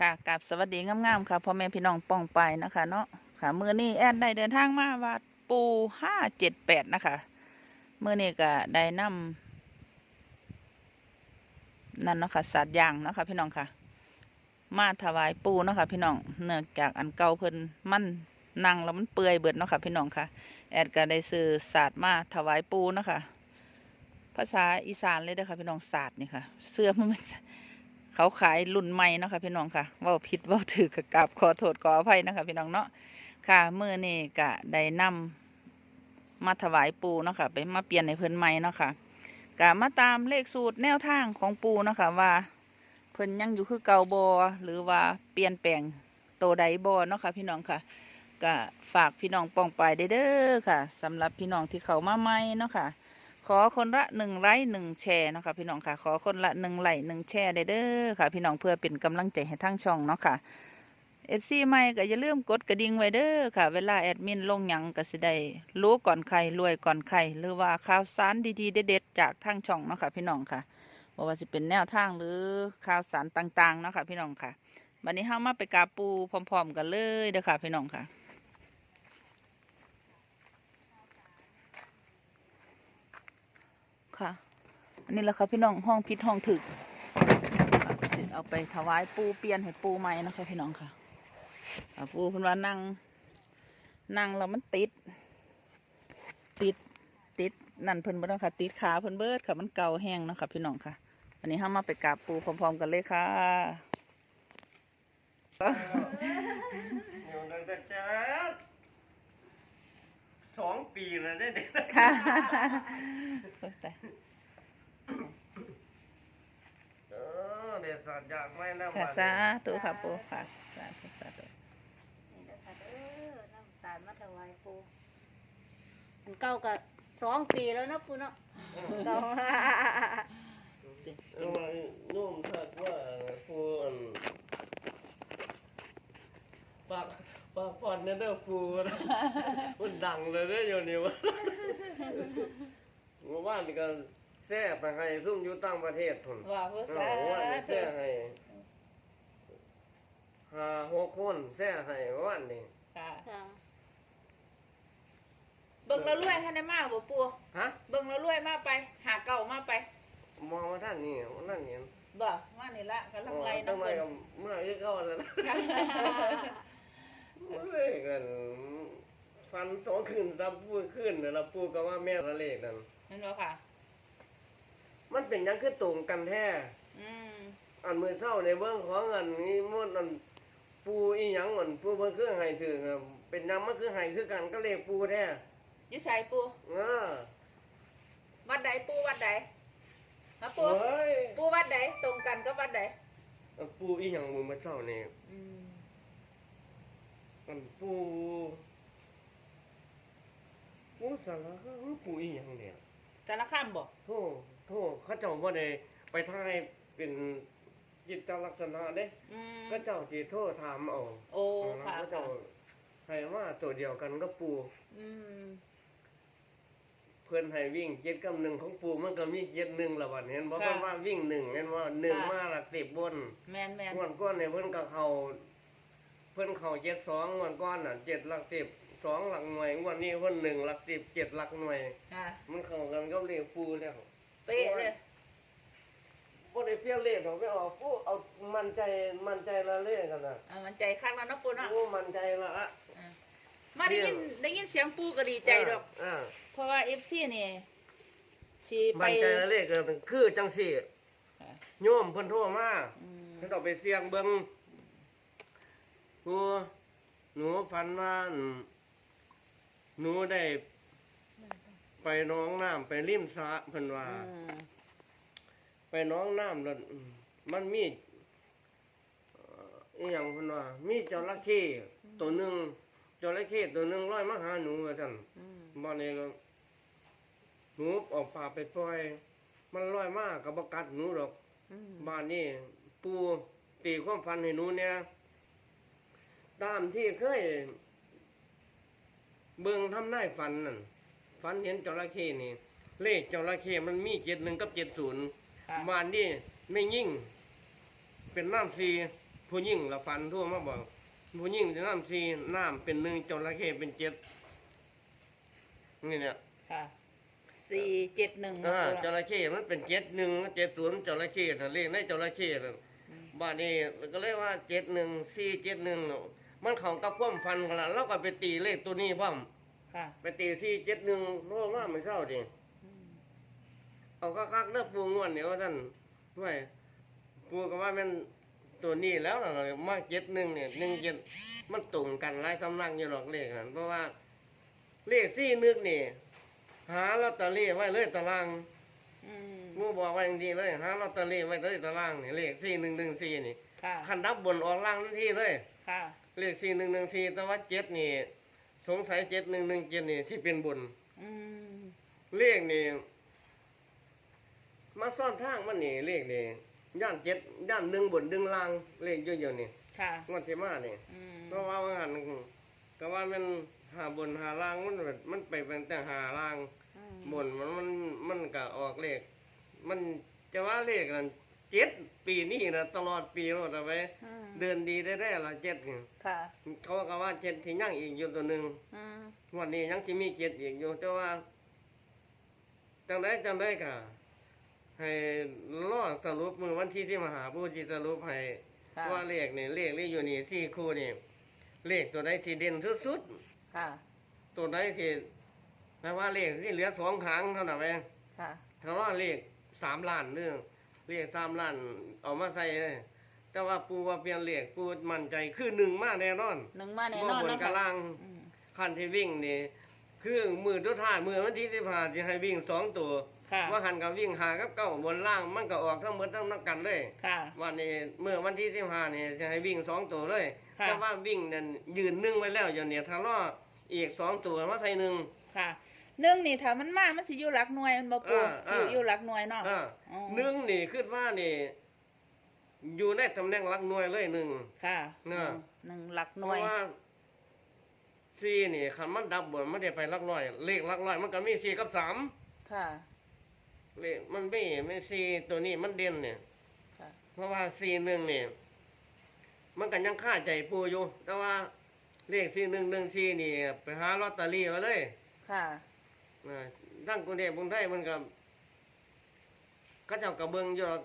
ค่ะกับสวัสดีงามๆค่ะพ่อแม่พี่น้องป้องไปนะคะเนาะค่ะมือนี้แอดได้เดินทางมาวัดปูห้าเจ็ดแปดนะคะมือนี้ก็ได้นำนั่นเนาะคะสัตว์ย่างเนาะคะพี่น้องค่ะ มาถวายปูเนาะคะพี่น้องเนื่องจากอันเก่าเพิ่นมันนั่งแล้วมันเปื่อยเบิดเนาะค่ะพี่น้องค่ะ แอดก็ได้ซื้อศาสตร์มาถวายปูเนาะค่ะภาษาอีสานเลยเด้อค่ะพี่น้องศาสตร์นี่ค่ะ เสื้อมัน เขาขายรุ่นใหม่นะคะพี่น้องค่ะว่าผิดว่าถือกะกับขอโทษขออภัยนะคะพี่น้องเนาะค่ะเมื่อนี่กะได้นำมาถวายปูเนาะค่ะไปมาเปลี่ยนในเพิ่นใหม่เนาะค่ะกะมาตามเลขสูตรแนวทางของปูเนาะค่ะว่า เพิ่นยังอยู่คือเก่าบอหรือว่าเปลี่ยนแปลงโตใดบอเนาะค่ะพี่น้องค่ะก็ฝากพี่น้องปองไปเด้อค่ะสำหรับพี่น้องที่เขามาใหม่เนาะค่ะ อคนละหนึ่งไลค์หนึ่งแชร์เนาะค่ะพี่น้องค่ะ ขอคนละหนึ่งไลค์หนึ่งแชร์ได้เด้อค่ะ พี่น้องเพื่อเป็นกำลังใจให้ทั้งช่องเนาะค่ะเอฟซีใหม่ก็อย่าลืมกดกระดิ่งไว้เด้อค่ะ เวลาแอดมินลงหยังก็สิได้รู้ก่อนใครรวยก่อนใครหรือว่าข่าวสารดีๆ เด็ดๆจากทั้งช่องเนาะค่ะพี่น้องค่ะบ่ว่าสิเป็นแนวทางหรือข่าวสารต่างๆเนาะค่ะพี่น้องค่ะวันนี้เฮามาไปกาปูพร้อม ๆ กันเลยเด้อค่ะพี่น้องค่ะ ค่ะ อันนี้แหละค่ะพี่น้องห้องพิษห้องถึกค่ะก็สิเอาไปถวายปูเปลี่ยนให้ปูใหม่นะคะพี่น้องค่ะอ่าปูเพิ่นว่านั่งนั่งแล้วมันติด ติดติดนั่นเพิ่นบ่ต้องค่ะ ติดขาเพิ่นเบิดค่ะมันเก่าแห้งเนาะค่ะพี่น้องค่ะวันนี้ห้ามาไปกราบปูพร้อมๆกันเลยค่ะอยู่ตั้งแต่เช้าสองปีแล้วได้เด็กค่ะ เบิ่งแต่เออเด็กสัตว์อยากไม่นะค่ะสาธุค่ะปูค่ะสาธุสาธุนี่นะคะเออน้ำตาลมาถวายปูอันเก่าก็สองปีแล้วเนาะปูเนาะเก่าเออนุ่มถักว่าฟูอันปากปากปอนเนี่ยเด้อฟูนะมันดังเลยเด้ออยู่นี่วะ เมื่อวานนี่ก็แซ่ไปให้ซุ่มอยู่ต่างประเทศพุ่นว่าผู้เอสาอว่านี่ธุแซ่ให้ห้าหกคนแซ่ให้วันนี้ค่ะ ค่ะ เบิ่งแล้วรวยให้ได้มากบ่ปูฮะเบิ่งแล้วรวยมากไป หาเก่ามากไปมองมาท่านนี่นั่นนี่บ่ว่านี่ละกำลังไล่ต้อน้ำงเงินกับเมื่อกี้ก็แล้วนะเฮ้ยกัน ฟันสองคืนซับพูดขึ้นแล้วปูก็ว่าแม่ละเลขนั่นนั่นบ่ค่ะ มันเป็นหยังคือตรงกันแท้อืมอันมือเศร้าในเบื้องของอันนี้มันอันปูอีหยังอันปูเพิ่นคือให้ถึงอะเป็นหยังมันคือให้คือกันก็เลขปูแท้อยู่ใส่ปู เออวัดใดปูวัดใดฮะปู เฮ้ยปูวัดใดตรงกันก็วัดใดอันปูอีหยังมือมาเศร้านี่อืมอันปู ปูสารคามปูอีหยังเนี่ยสารคามบ่โทษโทษเขาเจ้าบ่ได้ไปทายเป็นจิตลักษณะเด้อืมก็เจ้าสิโทษถามเอาโอ้ค่ะเขาค่ะเจ้าให้ว่าตัวเดียวกันก็ปูอืมเพื่อนให้วิ่งเจ็ดกับหนึ่งของปูมันก็มีเจ็ดหนึ่งละวันเห็นบ่ค่ะเพิ่นว่าวิ่งหนึ่งเห็นว่าหนึ่งค่ะมาหลักสิบบน แม่นแม่นงวดก้อนเนี่ยเพิ่นก็เข้าเพิ่นเข้าเจ็ดสองงวดก้อนน่ะเจ็ดหลักสิบ สองหลักหน่วยงวดนี้เพิ่นหนึ่งหลักสิบเจ็ดหลักหน่วย ค่ะมันเข้ากันก็เลขปูแล้วเป๊ะเลยบ่ได้เปลี่ยนเลขดอกไม่ออกปูเอามั่นใจมั่นใจละเลขกันน่ะเอามันใจข้างแล้วเนาะปูเนาะปูมั่นใจละอะอ่ามาได้ยินได้ยินเสียงปูก็ดีใจดอก อ่าเพราะว่า FC นี่สิไปมั่นใจละเลขก็คือจังสี่ค่ะโยมเพิ่นโทรมาอืมเพิ่นเอาไปเสี่ยงเบิ่งหนูหนูฝันว่าอืม หนูได้ไปหน้องน้ำไปริมสระเพิ่นว่าอืมไปหน้องน้ำแล้วอืมมันมีเอ่ออีหยังเพิ่นว่า มีจระเข้ตัวหนึงจระเข้ตัวหนึงลอยมาหาหนูว่าซั่นอืมบ้านนี้ก็หนูออกป่าไปปล่อย มันลอยมาก็บ่กัดหนูดอกอืมบ้านนี้ปูตีความฝันให้หนูเนี่ย ตามที่เคย เบิ่งทำนายฝันนั่นฝันเห็นจระเข้นี่ เลขจระเข้มันมีเจ็ดหนึ่งกับเจ็ดศูนย์ค่ะบ้านนี้ไม่ยิ่ง เป็นน้ำซีผู้หญิงละฟันทั่วมาบอกผู้หญิงจะน้ำซีน้ำเป็นหนึ่งจระเข้เป็นเจ็ดนี่เนี่ย ค่ะสี่เจ็ดหนึ่งอ่าจระเข้มันเป็นเจ็ดหนึ่งเจ็ดศูนย์จระเข้น่ะเลขในจระเข้น่ะบ้านนี้ก็เรียกว่าเจ็ดหนึ่งสี่เจ็ดหนึ่ง มันเของกับความฟันกันละแล้วก็ไปตีเลขตัวนี้พ่อมค่ะไปตีสี่เจ็ดหนึ่งโลว่าไม่เศร้าดิอืมเอาคักๆเด้อปูงวนเดี๋ยวท่านด้วยปูก็ว่ามันตัวนี้แล้วล่ะมาเจ็ดหนึ่งเนี่ยหนึ่งเจ็ดมันตรงกันหลายสำนักอยู่หรอกเลขนั้นเพราะว่าเลขสี่นึกนี่หาลอตเตอรี่ไว้เลยตารางอืมงูบอกไว้อย่างดีเลยหาลอตเตอรี่ไว้เลยตารางนี่เลขสี่หนึ่งหนึ่งสี่นี่ค่ะคันดับบนออกล่างทันทีเลยค่ะ เลขสี่หนึ่งหนึ่งสี่แต่ว่าเจ็ดนี่ สงสัยเจ็ดหนึ่งหนึ่งเจ็ดนี่ที่เป็นบนอืมเลขนี่ มาซ่อนทางมันนี่เลขนี่ย่านเจ็ดย่านหนึ่งบนดึงล่างเลขเยอะๆนี่ค่ะงวดที่มานี่อืมเพราะว่าว่าหันก็ว่ามันหาบนหาล่างมันแบบมันไปเป็นแต่หาล่าง อืมบนมันมันมันก็ออกเลข มันจะว่าเลขนั้น เจ็ดปีนี้นะตลอดปีหมดเอาไปอืมเดือนดีได้ได้ละเจ็ดนี่ค่ะเขาก็ว่าเจ็ดที่ยังอีกอยู่ตัวหนึ่งอืมวันนี้ยังที่มีเจ็ดอีกอยู่แต่ว่าจังได้จังได้ค่ะ ให้รอสรุปมือวันที่ที่มาหาผู้ที่สรุปให้ ค่ะว่าเลขนี่เลขนี่อยู่นี่สี่คู่นี่เลขตัวใดสีเด่นสุดค่ะๆตัวใดสิแปลว่าเลขที่เหลือสองครั้งเท่านั้นเองค่ะถ้าว่าเลขสามล้านเรื่อง เลขสามล้านเอามาใส่เลยแต่ว่าปูว่าเปลี่ยนเลขปูมั่นใจคือหนึ่งมาแน่นอนหนึ่งมาแน่บ่นอนบนนะกะคะล่างอืมคันที่วิ่งนี่คือมือทุกท่ายมือวันที่ที่ผ่านจะให้วิ่งสองตัวค่ะว่าหันกับวิ่งหากับเก้าบนล่างมันก็ออกทั้งหมดทั้งนักกันเลยค่ะวันนี้เมื่อวันที่ที่ผ่านนี่จะให้วิ่งสองตัวเลยค่ะแต่ว่าวิ่งนั่นยืนหนึ่งไว้แล้วอย่างเนี้ยถ้ารออีกสองตัวมาใส่หนึ่งค่ะ หนึ่งนี่ถ้ามันมามันสิอยู่หลักหน่วยมันบ่ปูอ่าอ่าอยู่อยู่หลักหน่วยเนาะอ่าอ๋อหนึ่งนี่ขึ้นว่านี่ อยู่ในตำแหน่งหลักหน่วยเลยหนึ่ง ค่ะน่ะอ๋อหนึ่งหลักหเพน่วราะย ว่าสี่นี่คันมันดับบนมันได้ไปหลักร้อย เลขหลักร้อย มันก็มีสี่กับสามค่ะ เลขมันไม่ไม่สี่ตัวนี้มันเด่นเนี่ย ค่ะ เพราะว่าสี่หนึ่งเนี่ยมันกันยังค่าใจปูอยู่ แต่ว่าเลขสี่หนึ่งหนึ่งสี่นี่ ไปหาลอตเตอรี่มาเลย ค่ะนะ ทั้งกรุงเทพกรุงไทยมันก็เขาเจ้ากระเบิงอยู่หรอก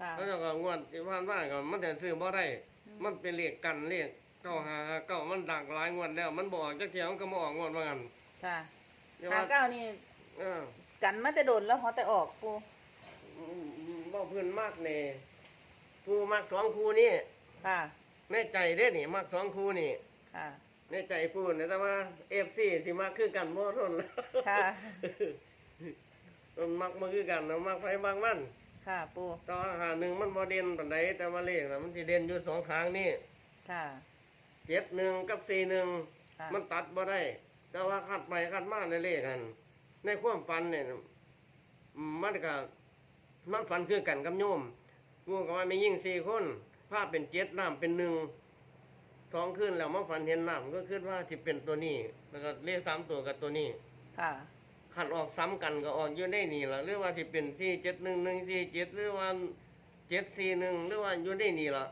ค่ะ เขาเจ้าก็งวดที่ผ่านมาก็มันแต่ซื้อบ่ได้มันเป็นเลขกันเลขเก้าหาเก้ามันดังหลายงวดแล้ว มันบอกจักเที่ยวมันก็บ่ออกงวดว่างั้นค่ะเดี๋ยวหาว่าเก้านี่เออกันมาแต่โดนแล้วหอแต่ออกปูบ่เพิ่นมากแน่ผู้มักสองคู่นี่ค่ะ ในใจเด้นี่มักสองคู่นี่ ค่ะ ในใจพูดนะแต่ว่าเอฟซีสิมักคือกันบ่ทนแล้วค่ะ มันมักบ่คือกันนะมักไผบางมันค่ะปูแตว่าหาหนึ่งมันบ่เด่นปานใดแต่ว่าเลขน่ะมันสิเด่นอยู่สองทางนี่ค่ะ เจ็ดหนึ่งกับสี่หนึ่งค่ะ มันตัดบ่ได้ แต่ว่าคัดไปคัดมาในเลขกันในความฝันเนี่ยอืมมันก็มันฝันคือกันกับโยมงูก็ว่ามียิ่งสี่คนภาพเป็นเจ็ดน้ำเป็นหนึ่ง สองคืนแล้วมาฝันเห็นน้ำก็คิดว่าที่เป็นตัวนี้ แล้วก็เลขสามตัวกับตัวนี้ค่ะ ขันออกซ้ำกันก็ออกอยู่ได้นี่ละหรือว่าที่เป็นสี่เจ็ดหนึ่งหนึ่งสี่เจ็ดหรือว่าเจ็ดสี่หนึ่งหรือว่าอยู่ได้นี่ละ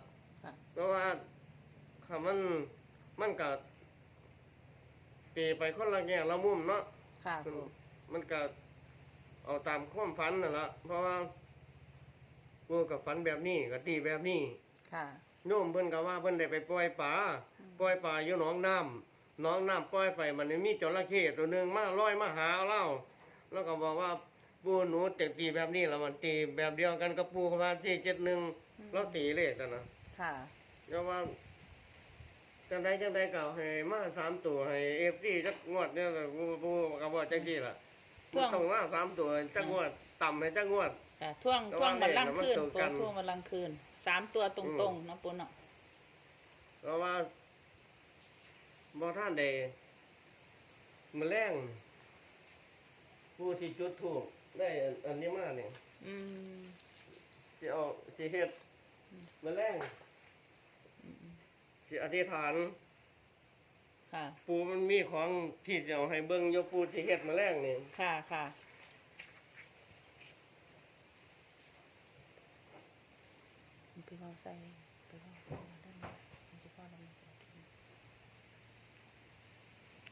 ค่ะ เพราะว่าคำมันมันก็เปไปคนละแง่ละมุมเนาะ ค่ะปู มันก็เอาตามความฝันนั่นละเพราะว่ากูกับฝันแบบนี้ก็ตีแบบนี้ ค่ะ โยมเพิ่นก็ว่าเพิ่นได้ไปปล่อยปลาปล่อยปลาอยู่หนองน้ำหนองน้ำปล่อยไปมันมีจระเข้ตัวหนึงมาลอยมาหาเล่าแล้วก็บอกว่าปูหนูจะตีแบบนี้แล้วมันตีแบบเดียวกันกับปูประมาณสี่เจ็ดหนึ่งเราตีเลขกันนะค่ะเพราะว่าจังใดจังใดก็ให้มาสามตัวให้เอฟซีจักงวดเนี่ยปูปูก็บอกจังซี่ล่ะ ช่วงต้องมาสามตัวจักงวดต่ำให้จักงวดค่ะท่วงแต่ท่วว่างบัลลังก์เลขน่ะมันคืนตรงปูกันท่วงบัลลังก์คืนสามตัวตอืรงมๆเนาะปูเนาะเพราะว่าบ่ท่านใดมาแรงผู้ที่จุดถูกได้อันนี้มาเนี่ยอืมสิเอาสิเฮ็ดมาแรงสิอธิษฐาน ค่ะ ปูมันมีของที่จะเอาให้เบิ่งอยกปูสิเฮ็ดมาแรงนี่ค่ะค่ะไปเอาใส่ไปว่าไปว่าได้ไหมมันจะพ่อเราไม่ใช่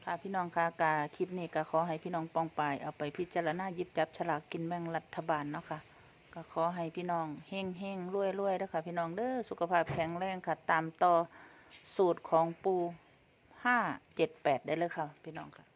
ค่ะพี่น้องค่ะกาคลิปนี้ก็ขอให้พี่น้องปองปายเอาไปพิจารณาหยิบจับฉลากกินแบ่งรัฐบาลเนาะค่ะก็ขอให้พี่น้องเฮงเฮงรวยรวยๆนะคะพี่น้องเด้อสุขภาพแข็งแรงค่ะ ตามต่อสูตรของปู ห้าเจ็ดแปดได้เลยค่ะ พี่น้องค่ะ